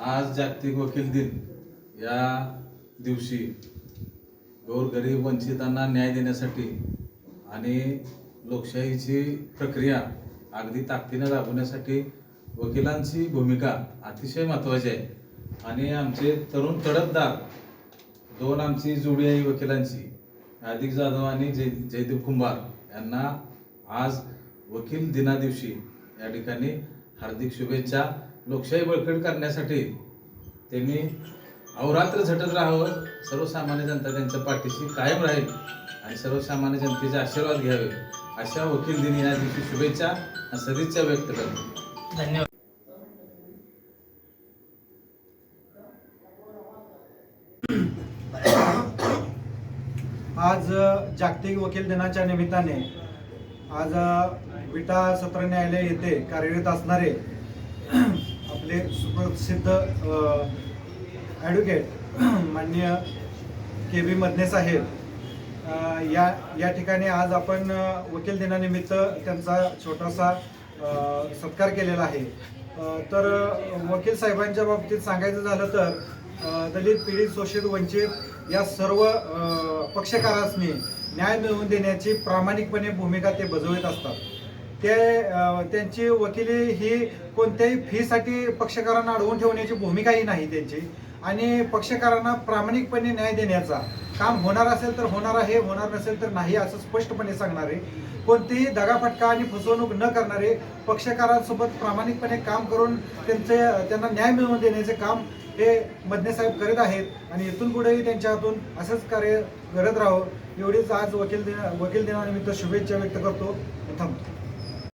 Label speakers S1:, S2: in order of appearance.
S1: आज जागतिक वकील दिन. या दिवशी गोरगरीब वंचितांना न्याय देण्यासाठी आणि लोकशाहीची प्रक्रिया अगदी ताकदीनं राबवण्यासाठी वकिलांची भूमिका अतिशय महत्त्वाची आहे. आणि आमचे तरुण तडफदार दोन आमची जोडी आहे वकिलांची हार्दिक जाधव आणि जय जयदेव कुंभार यांना आज वकील दिना दिवशी या ठिकाणी हार्दिक शुभेच्छा लोकशाही बळकट करण्यासाठी त्यांनी अहोरात्र झटत राहावं सर्वसामान्य जनता त्यांच्या पाठीशी कायम राहील आणि सर्वसामान्य जनतेचे आशीर्वाद घ्यावे. अशा वकील दिनी या दिवशी शुभेच्छा आणि सदिच्छा व्यक्त करतो.
S2: धन्यवाद.
S3: आज जागतिक वकील दिनाच्या निमित्ताने आज विटा सत्र न्यायालय येथे कार्यरत असणारे आपले सुप्रसिद्ध ॲडव्होकेट माननीय के बी मधने साहेब. या या ठिकाणी आज आपण वकील दिनानिमित्त त्यांचा छोटासा सत्कार केलेला आहे. तर वकील साहेबांच्या बाबतीत सांगायचं झालं तर दलित पीडित शोषित वंचित या सर्व अ, पक्षकारांनी न्याय मिळवून देण्याची प्रामाणिकपणे भूमिका ते बजावत असतात. ते त्यांची वकिली ही कोणत्याही फीसाठी पक्षकारांना अडवून ठेवण्याची भूमिकाही नाही त्यांची. आणि पक्षकारांना प्रामाणिकपणे न्याय देण्याचा काम होणार असेल तर होणार आहे होणार नसेल तर नाही असं स्पष्टपणे सांगणारे कोणतीही दगाफटका आणि फसवणूक न करणारे पक्षकारांसोबत प्रामाणिकपणे काम करून त्यांचे त्यांना न्याय मिळवून देण्याचे काम हे मदने साहेब करीत आहेत आणि इथून पुढेही त्यांच्या हातून असंच कार्य करत राहो. एवढीच आज वकील दिन वकील दिनानिमित्त शुभेच्छा व्यक्त करतो. थांबतो